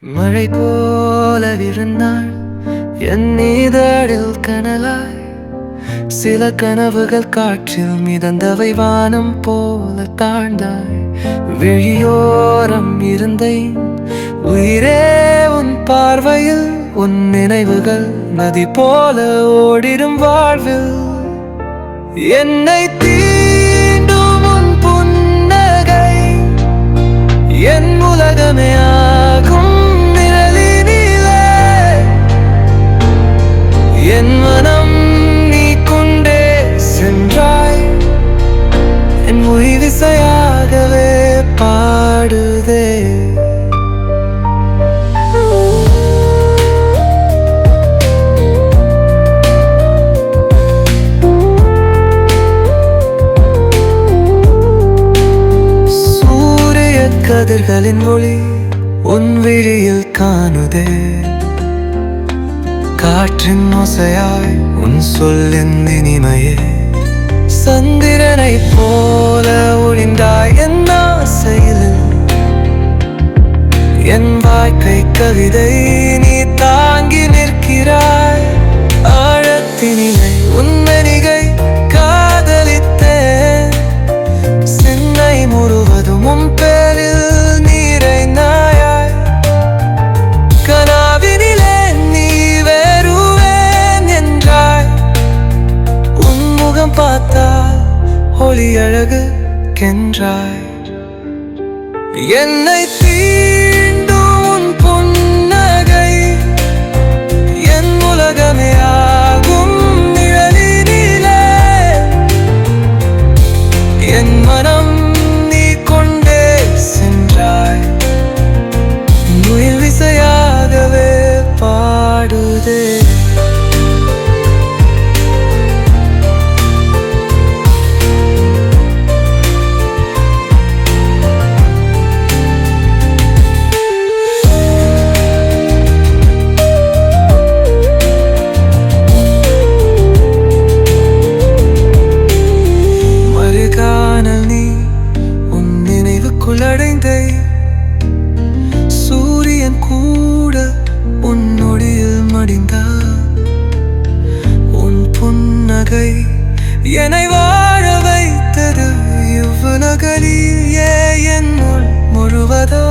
மழை போல விழுந்தாள் என் இதழில் கனலாய். சில கனவுகள் காற்றில் மிதந்தவை வானம் போல தாழ்ந்தாய். விழியோரம் இருந்தேன் உயிரே உன் பார்வையில். உன் நினைவுகள் நதி போல ஓடிடும் வாழ்வில். என்னை தீண்டும் உன் புன்னகை. என் உலகமே ஆகும் காற்றின் ஓசையாய் உன் சொல்லின் இனிமையே. சந்திரனை போல ஒளிந்தாய் என் ஆசையில். என் வாழ்க்கை கவிதை நீ தாங்கி நிற்கிறாய். ஆழத்தினிலை உன்மணிகை காதலித்தேன். சின்னை முருக ஒளி அழகு கென்றாய் என்னை வாழ்க்கை என்னை வாழ வைத்தது இவ்வுலகிலேயே ஏன் முழுவதோ?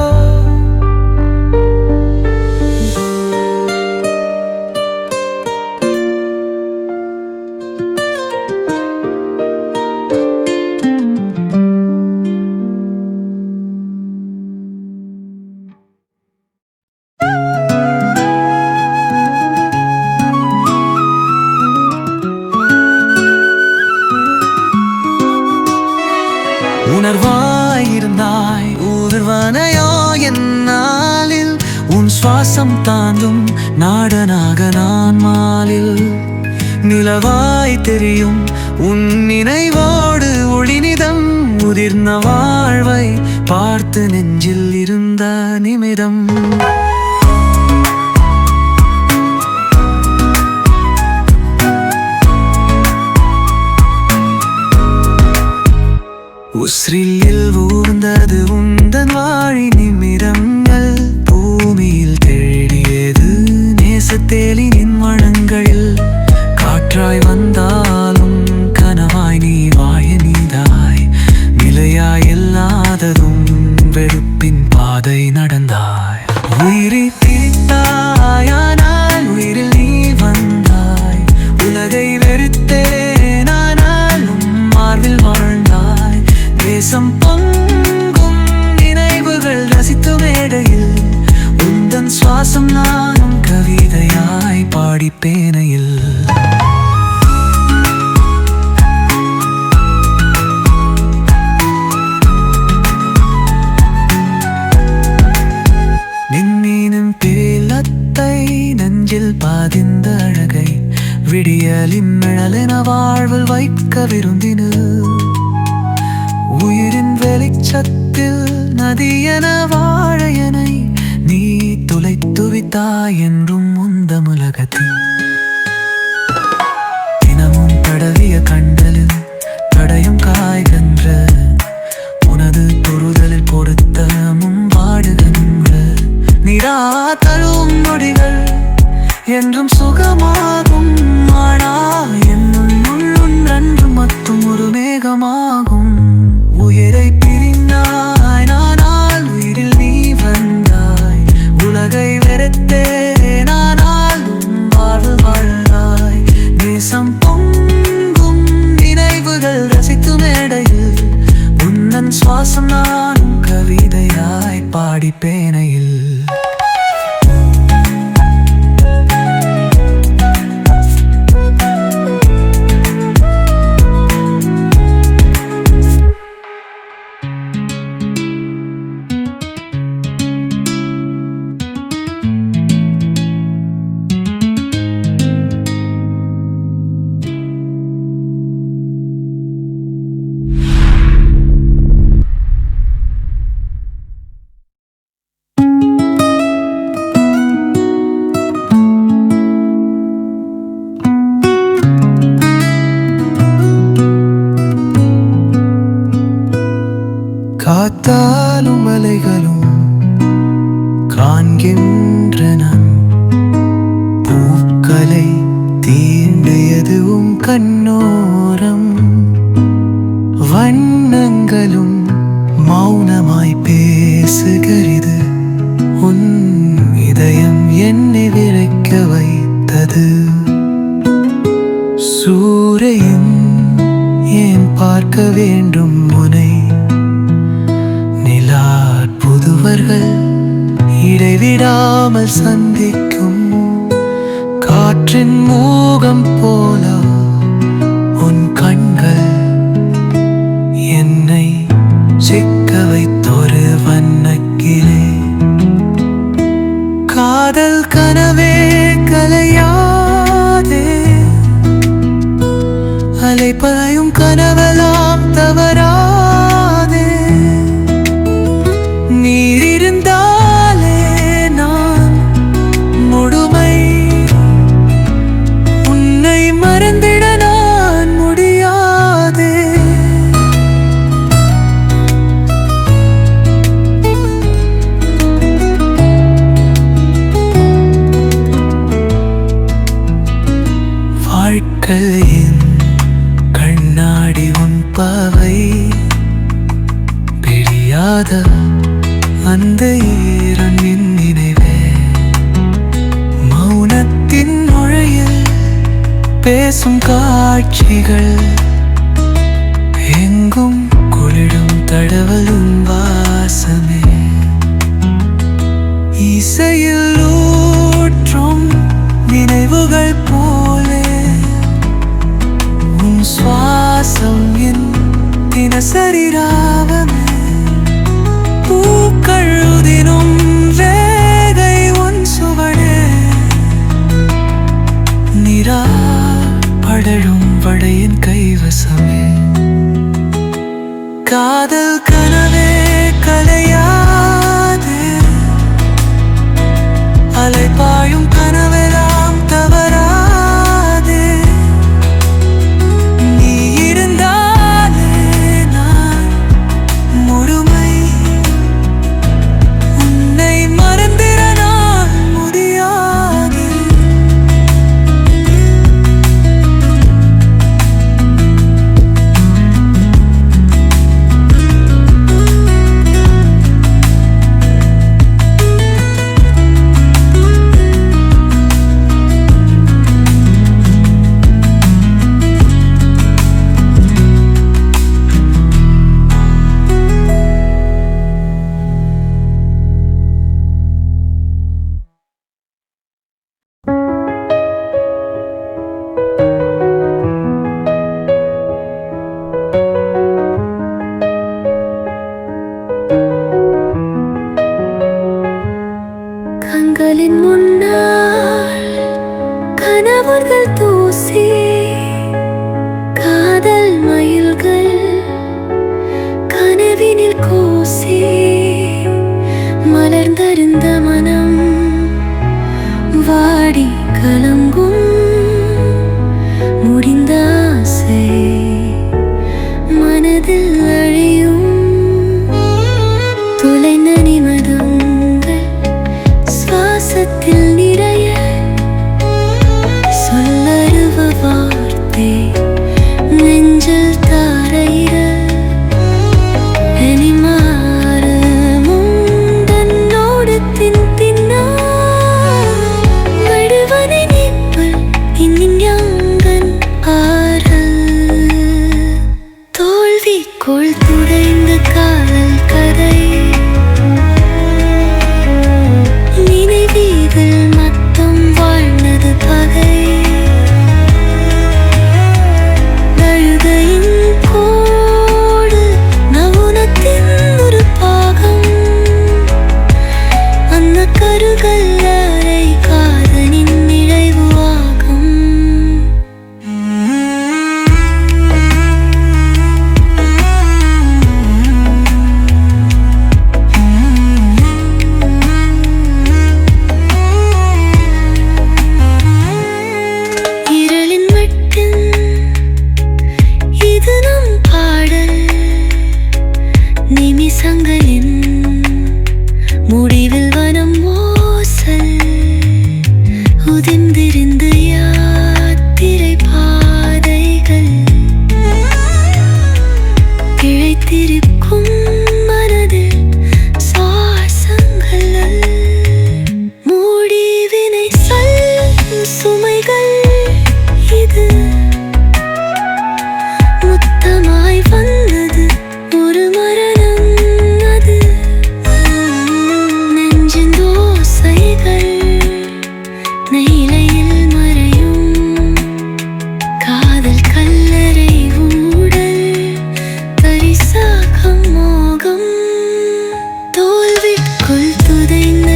உணர்வாயிருந்தாய். ஊர்வனையோ என்னாலில் உன் சுவாசம் தாண்டும் நாடனாக நான் மாலில். நிலவாய் தெரியும் உன் நினைவோடு ஒளிநிதம். உதிர்ந்த வாழ்வை பார்த்து நெஞ்சில் இருந்த நிமிடம். உஸ்ரில் ஊர்ந்தது உந்தன் வாழின் தேசம் பொங்கும் நினைவுகள் ரசித்து மேடையில் உந்தன் சுவாசம் நானும் கவிதையாய் பாடி பேனையில் நெஞ்சில் பாதிந்த அழகை விடியலின் நிழலென வாழ்வில் வைக்க விருந்தினு நதியன வாழையனை நீ துளைத்துவித்தாய் என்றும் உந்தமுலகத்தில். காண்கின்ற நான் சந்திக்கும் காற்றின் மூகம் போல் பேசும் காட்சிகள் எங்கும் குளிடும் தடவலும் வாசமே. இசையில் ஊற்றும் நினைவுகள் போலே. உன் சுவாசம் என் தினசரி கடலும் படையின் கைவசமே. காதல் கன இது துடைந்து காதல் கதை.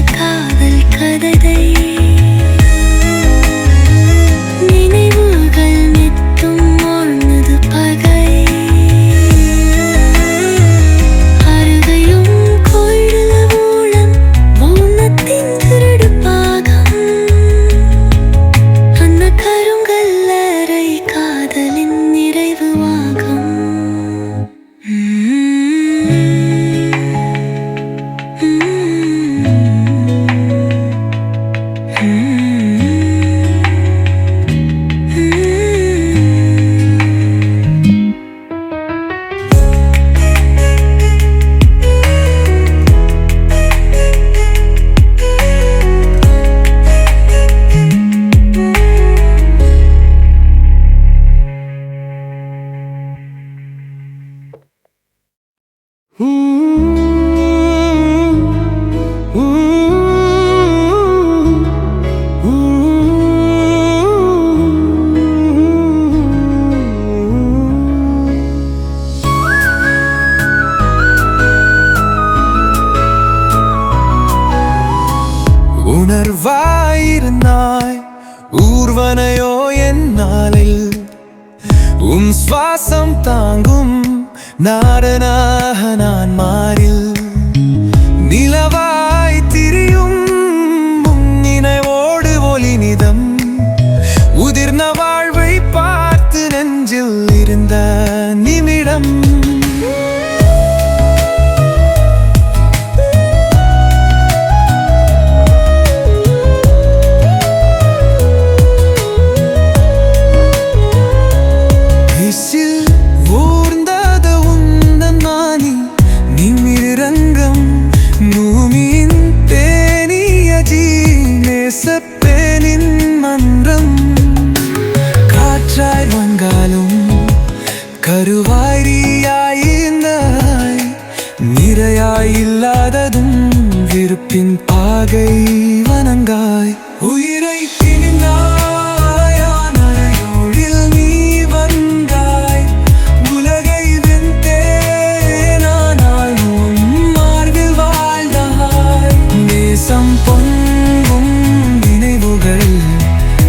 காதல் கதை பின் பாகை வணங்காய். உயிரை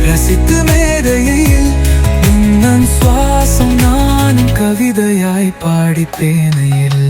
ரசித்து மேதையில் உன்னன் சுவாசம் நானும் கவிதையாய் பாடித்தேனையில்